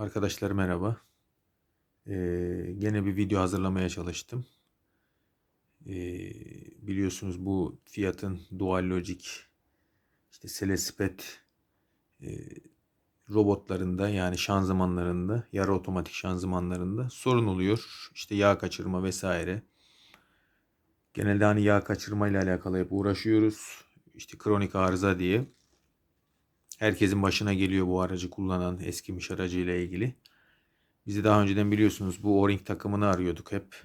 Arkadaşlar merhaba. Ee, gene bir video hazırlamaya çalıştım. Ee, biliyorsunuz bu Fiat'ın Dual Logic, işte Celespet e, robotlarında yani şanzımanlarında, yarı otomatik şanzımanlarında sorun oluyor. İşte yağ kaçırma vesaire. Genelde hani yağ kaçırma ile alakalı hep uğraşıyoruz. İşte kronik arıza diye. Herkesin başına geliyor bu aracı kullanan eskimiş aracıyla ilgili. Biz de daha önceden biliyorsunuz bu O-Ring takımını arıyorduk hep.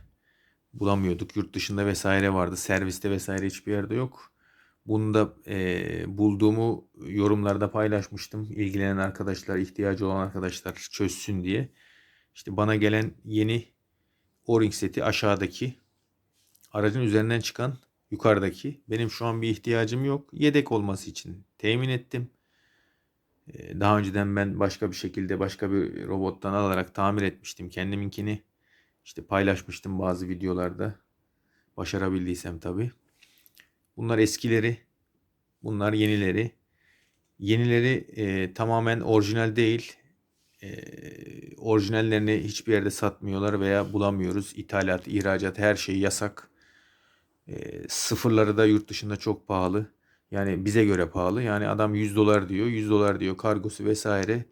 Bulamıyorduk. Yurt dışında vesaire vardı. Serviste vesaire hiçbir yerde yok. Bunu da e, bulduğumu yorumlarda paylaşmıştım. İlgilenen arkadaşlar, ihtiyacı olan arkadaşlar çözsün diye. İşte bana gelen yeni O-Ring seti aşağıdaki aracın üzerinden çıkan yukarıdaki. Benim şu an bir ihtiyacım yok. Yedek olması için temin ettim. Ee, Daha önceden ben başka bir şekilde başka bir robottan alarak tamir etmiştim kendiminkini. İşte paylaşmıştım bazı videolarda. Başarabildiysem tabii. Bunlar eskileri. Bunlar yenileri. Yenileri e, tamamen orijinal değil. E, orijinallerini hiçbir yerde satmıyorlar veya bulamıyoruz. İthalat, ihracat her şey yasak. E, sıfırları da yurt dışında çok pahalı. Yani bize göre pahalı. Yani adam 100 dolar diyor. 100 dolar diyor kargosu vesaire.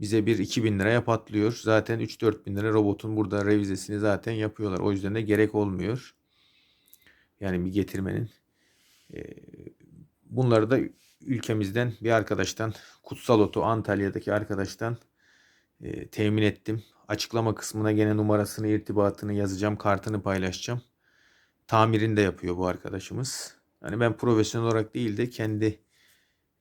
Bize bir 2000 liraya patlıyor. Zaten 3-4 bin lira robotun burada revizesini zaten yapıyorlar. O yüzden de gerek olmuyor. Yani bir getirmenin. Ee, bunları da ülkemizden bir arkadaştan Kutsal Oto Antalya'daki arkadaştan e, temin ettim. Açıklama kısmına gene numarasını, irtibatını yazacağım. Kartını paylaşacağım. Tamirini de yapıyor bu arkadaşımız. Hani ben profesyonel olarak değil de kendi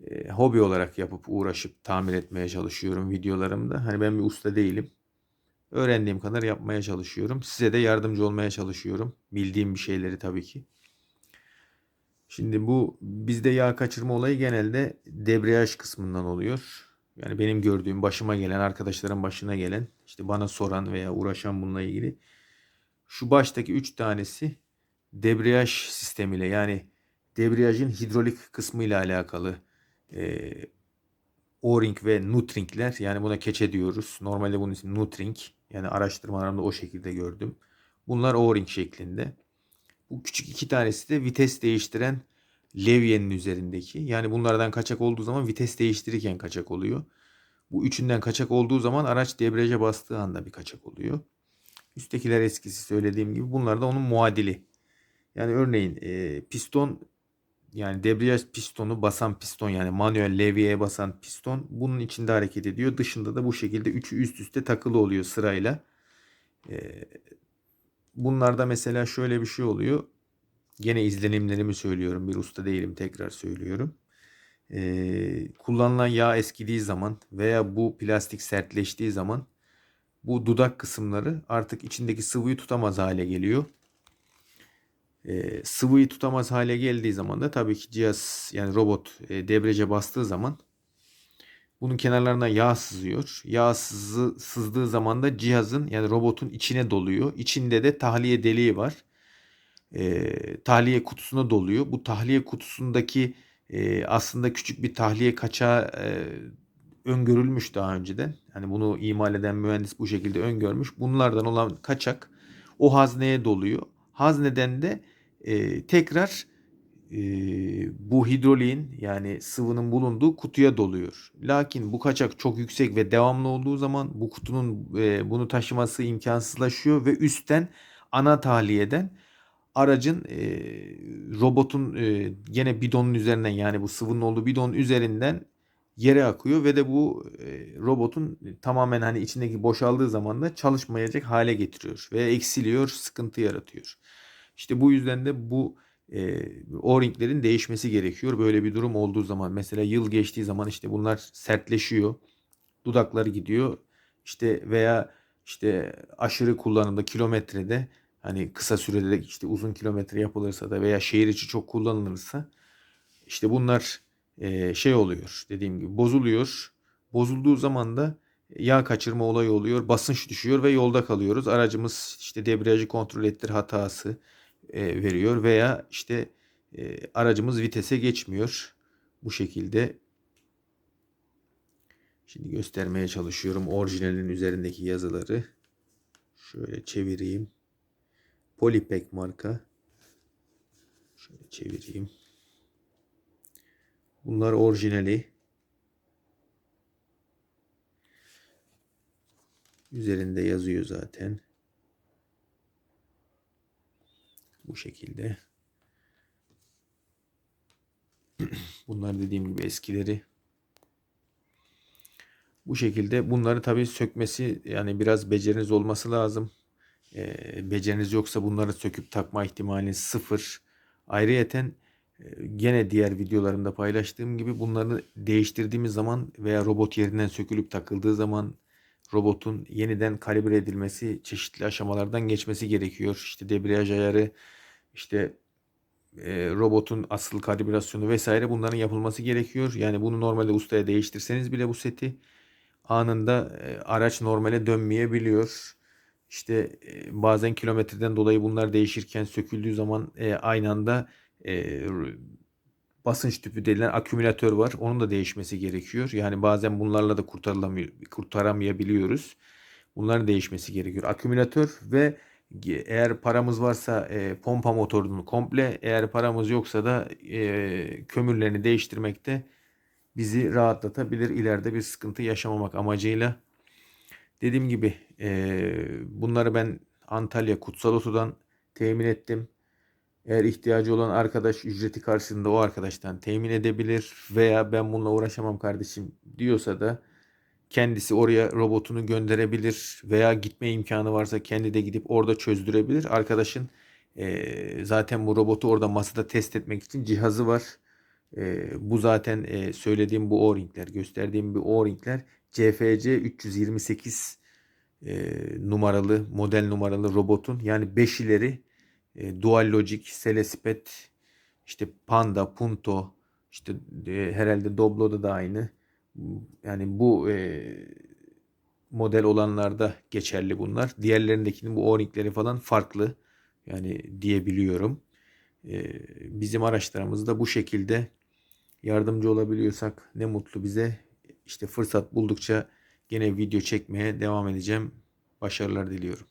e, hobi olarak yapıp uğraşıp tamir etmeye çalışıyorum videolarımda. Hani ben bir usta değilim. Öğrendiğim kadar yapmaya çalışıyorum. Size de yardımcı olmaya çalışıyorum. Bildiğim bir şeyleri tabii ki. Şimdi bu bizde yağ kaçırma olayı genelde debriyaj kısmından oluyor. Yani benim gördüğüm başıma gelen, arkadaşların başına gelen, işte bana soran veya uğraşan bununla ilgili. Şu baştaki 3 tanesi debriyaj sistemiyle yani debriyajın hidrolik kısmı ile alakalı e, O-ring ve Nutring'ler yani buna keçe diyoruz. Normalde bunun ismi Nutring. Yani araştırmalarımda o şekilde gördüm. Bunlar O-ring şeklinde. Bu küçük iki tanesi de vites değiştiren levyenin üzerindeki. Yani bunlardan kaçak olduğu zaman vites değiştirirken kaçak oluyor. Bu üçünden kaçak olduğu zaman araç debriyaja bastığı anda bir kaçak oluyor. Üsttekiler eskisi söylediğim gibi bunlar da onun muadili. Yani örneğin e, piston yani debriyaj pistonu basan piston yani manuel levyeye basan piston bunun içinde hareket ediyor. Dışında da bu şekilde üçü üst üste takılı oluyor sırayla. Ee, bunlarda mesela şöyle bir şey oluyor. Gene izlenimlerimi söylüyorum. Bir usta değilim tekrar söylüyorum. Ee, kullanılan yağ eskidiği zaman veya bu plastik sertleştiği zaman bu dudak kısımları artık içindeki sıvıyı tutamaz hale geliyor e, sıvıyı tutamaz hale geldiği zaman da tabii ki cihaz yani robot e, debriyaja bastığı zaman bunun kenarlarına yağ sızıyor. Yağ sızı, sızdığı zaman da cihazın yani robotun içine doluyor. İçinde de tahliye deliği var. E, tahliye kutusuna doluyor. Bu tahliye kutusundaki e, aslında küçük bir tahliye kaçağı e, öngörülmüş daha önceden. Yani bunu imal eden mühendis bu şekilde öngörmüş. Bunlardan olan kaçak o hazneye doluyor. Hazneden de e, tekrar e, bu hidroliğin yani sıvının bulunduğu kutuya doluyor. Lakin bu kaçak çok yüksek ve devamlı olduğu zaman bu kutunun e, bunu taşıması imkansızlaşıyor ve üstten ana tahliyeden aracın e, robotun e, gene bidonun üzerinden yani bu sıvının olduğu bidonun üzerinden yere akıyor ve de bu e, robotun tamamen hani içindeki boşaldığı zaman da çalışmayacak hale getiriyor ve eksiliyor, sıkıntı yaratıyor. İşte bu yüzden de bu e, O-ringlerin değişmesi gerekiyor. Böyle bir durum olduğu zaman mesela yıl geçtiği zaman işte bunlar sertleşiyor. Dudakları gidiyor. İşte veya işte aşırı kullanımda kilometrede hani kısa sürede de işte uzun kilometre yapılırsa da veya şehir içi çok kullanılırsa işte bunlar e, şey oluyor dediğim gibi bozuluyor. Bozulduğu zaman da yağ kaçırma olayı oluyor. Basınç düşüyor ve yolda kalıyoruz. Aracımız işte debriyajı kontrol ettir hatası e, veriyor veya işte e, aracımız vitese geçmiyor. Bu şekilde Şimdi göstermeye çalışıyorum orijinalin üzerindeki yazıları. Şöyle çevireyim. Polipek marka. Şöyle çevireyim. Bunlar orijinali. Üzerinde yazıyor zaten. Bu şekilde. Bunlar dediğim gibi eskileri. Bu şekilde bunları tabii sökmesi yani biraz beceriniz olması lazım. Ee, beceriniz yoksa bunları söküp takma ihtimaliniz sıfır. Ayrıyeten e, gene diğer videolarımda paylaştığım gibi bunları değiştirdiğimiz zaman veya robot yerinden sökülüp takıldığı zaman robotun yeniden kalibre edilmesi, çeşitli aşamalardan geçmesi gerekiyor. İşte debriyaj ayarı, işte e, robotun asıl kalibrasyonu vesaire bunların yapılması gerekiyor. Yani bunu normalde ustaya değiştirseniz bile bu seti anında e, araç normale dönmeyebiliyor. İşte e, bazen kilometreden dolayı bunlar değişirken söküldüğü zaman e, aynı anda e, basınç tüpü denilen akümülatör var. Onun da değişmesi gerekiyor. Yani bazen bunlarla da kurtaramayabiliyoruz. Bunların değişmesi gerekiyor. Akümülatör ve eğer paramız varsa e, pompa motorunu komple, eğer paramız yoksa da e, kömürlerini değiştirmekte bizi rahatlatabilir. İleride bir sıkıntı yaşamamak amacıyla. Dediğim gibi e, bunları ben Antalya Kutsal Oto'dan temin ettim. Eğer ihtiyacı olan arkadaş ücreti karşılığında o arkadaştan temin edebilir veya ben bununla uğraşamam kardeşim diyorsa da kendisi oraya robotunu gönderebilir veya gitme imkanı varsa kendi de gidip orada çözdürebilir. Arkadaşın e, zaten bu robotu orada masada test etmek için cihazı var. E, bu zaten e, söylediğim bu O-ringler, gösterdiğim bu O-ringler CFC 328 e, numaralı model numaralı robotun yani 5 ileri e, Dual Logic, Celespet, işte Panda, Punto, işte e, herhalde Doblo'da da aynı. Yani bu e, model olanlarda geçerli bunlar. Diğerlerindekinin bu O-ringleri falan farklı. Yani diyebiliyorum. E, bizim araçlarımızda bu şekilde yardımcı olabiliyorsak ne mutlu bize. İşte fırsat buldukça gene video çekmeye devam edeceğim. Başarılar diliyorum.